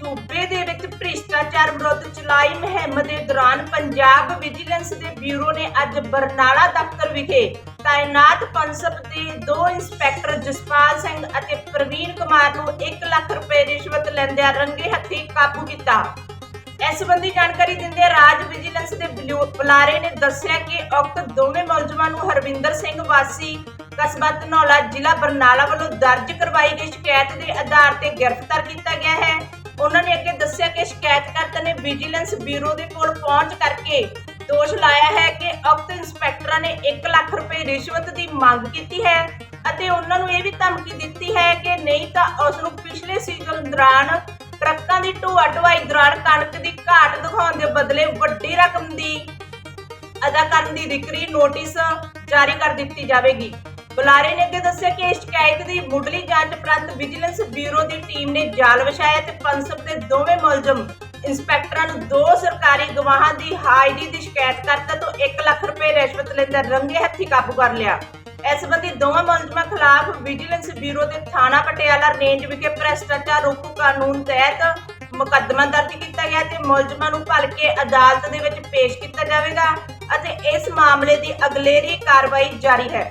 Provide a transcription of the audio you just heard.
ਸੂਬੇ ਦੇ ਵਿੱਚ ਭ੍ਰਿਸ਼ਟਾਚਾਰ ਵਿਰੁੱਧ ਚਲਾਈ ਮੁਹਿੰਮ ਦੇ ਦੌਰਾਨ ਪੰਜਾਬ ਵਿਜੀਲੈਂਸ ਦੇ ਬਿਊਰੋ ਨੇ ਅੱਜ ਬਰਨਾਲਾ ਦਫ਼ਤਰ ਵਿਖੇ ਤਾਇਨਾਤ ਪਨਸਪ ਦੇ ਦੋ ਇੰਸਪੈਕਟਰ ਜਸਪਾਲ ਸਿੰਘ ਅਤੇ ਪ੍ਰਵੀਨ ਕੁਮਾਰ ਨੂੰ 1 ਲੱਖ ਰੁਪਏ ਰਿਸ਼ਵਤ ਲੈਂਦਿਆਂ ਰੰਗੇ ਹੱਥੀਂ ਕਾਬੂ ਕੀਤਾ। ਇਸ ਸੰਬੰਧੀ ਜਾਣਕਾਰੀ ਦਿੰਦੇ ਰਾਜ ਵਿਜੀਲੈਂਸ ਦੇ ਬੁਲਾਰੇ ਨੇ ਦੱਸਿਆ ਕਿ ਉਕਤ ਦੋਵੇਂ ਮੁਲਜ਼ਮਾਂ ਨੂੰ ਹਰਵਿੰਦਰ ਸਿੰਘ ਵਾਸੀ, ਕਸਬਾ ਧਨੌਲਾ ਜ਼ਿਲ੍ਹਾ ਬਰਨਾਲਾ ਵੱਲੋਂ ਦਰਜ ਕਰਵਾਈ ਗਈ ਸ਼ਿਕਾਇਤ ਦੇ ਆਧਾਰ ਤੇ ਗ੍ਰਿਫਤਾਰ ਕੀਤਾ ਗਿਆ ਹੈ। ਉਹਨਾਂ ਨੇ ਅੱਗੇ ਦੱਸਿਆ ਕਿ ਸ਼ਿਕਾਇਤਕਰਤਾ ਨੇ ਵਿਜੀਲੈਂਸ ਬਿਊਰੋ ਦੇ ਕੋਲ ਪਹੁੰਚ ਕਰਕੇ ਦੋਸ਼ ਲਾਇਆ ਹੈ ਕਿ ਉਕਤ ਇੰਸਪੈਕਟਰਾਂ ਨੇ 1 ਲੱਖ ਰੁਪਏ ਰਿਸ਼ਵਤ ਦੀ ਮੰਗ ਕੀਤੀ ਹੈ ਅਤੇ ਉਹਨਾਂ ਨੂੰ ਇਹ ਵੀ ਧਮਕੀ ਦਿੱਤੀ ਹੈ ਕਿ ਨਹੀਂ ਤਾਂ ਉਸ ਨੂੰ ਪਿਛਲੇ ਸੀਜ਼ਨ ਦੌਰਾਨ ਟਰੱਕਾਂ ਦੀ ਢੋਆ ਢੁਆਈ ਦੌਰਾਨ ਕਣਕ ਦੀ ਘਾਟ ਦਿਖਾਉਣ ਦੇ ਬਦਲੇ ਵੱਡੀ ਰਕਮ ਦੀ ਅਦਾ ਕਰਨ ਦੀ ਵਿਕਰੀ ਨੋਟਿਸ ਜਾਰੀ ਕਰ ਦਿੱਤੀ ਜਾਵੇਗੀ। ਬੁਲਾਰੇ ਨੇ ਅੱਗੇ ਦੱਸਿਆ ਕਿ ਇਸ ਸ਼ਿਕਾਇਤ ਦੀ ਮੁੱਢਲੀ ਜਾਂਚ ਉਪਰੰਤ ਵਿਜੀਲੈਂਸ ਬਿਊਰੋ ਦੀ ਟੀਮ ਨੇ ਜਾਲ ਵਿਛਾਇਆ ਤੇ ਪੰਸਬ ਦੇ ਦੋਵੇਂ ਮੁਲਜ਼ਮ ਇੰਸਪੈਕਟਰਾਂ ਨੂੰ ਦੋ ਸਰਕਾਰੀ ਗਵਾਹਾਂ ਦੀ ਹਾਜ਼ਰੀ ਦੀ ਸ਼ਿਕਾਇਤ ਕਰਤਾ ਤੋਂ 1 ਲੱਖ ਰੁਪਏ ਰਿਸ਼ਵਤ ਲੈਂਦਾ ਰੰਗੇ ਹੱਥੀ ਕਾਬੂ ਕਰ ਲਿਆ। ਇਸ ਸੰਬੰਧੀ ਦੋਵਾਂ ਮੁਲਜ਼ਮਾਂ ਖਿਲਾਫ ਵਿਜੀਲੈਂਸ ਬਿਊਰੋ ਦੇ ਥਾਣਾ ਪਟਿਆਲਾ ਰੇਂਜ ਵਿਖੇ ਭ੍ਰਿਸ਼ਟਾਚਾਰ ਰੋਕੂ ਕਾਨੂੰਨ ਤਹਿਤ ਮੁਕੱਦਮਾ ਦਰਜ ਕੀਤਾ ਗਿਆ ਤੇ ਮੁਲਜ਼ਮਾਂ ਨੂੰ ਭਲ ਕੇ ਅਦਾਲਤ ਦੇ ਵਿੱਚ ਪੇਸ਼ ਕੀਤਾ ਜਾਵੇਗਾ ਅਤੇ ਇਸ ਮਾਮਲੇ ਦੀ ਅਗਲੇਰੀ ਕਾਰਵਾਈ ਜਾਰੀ ਹੈ।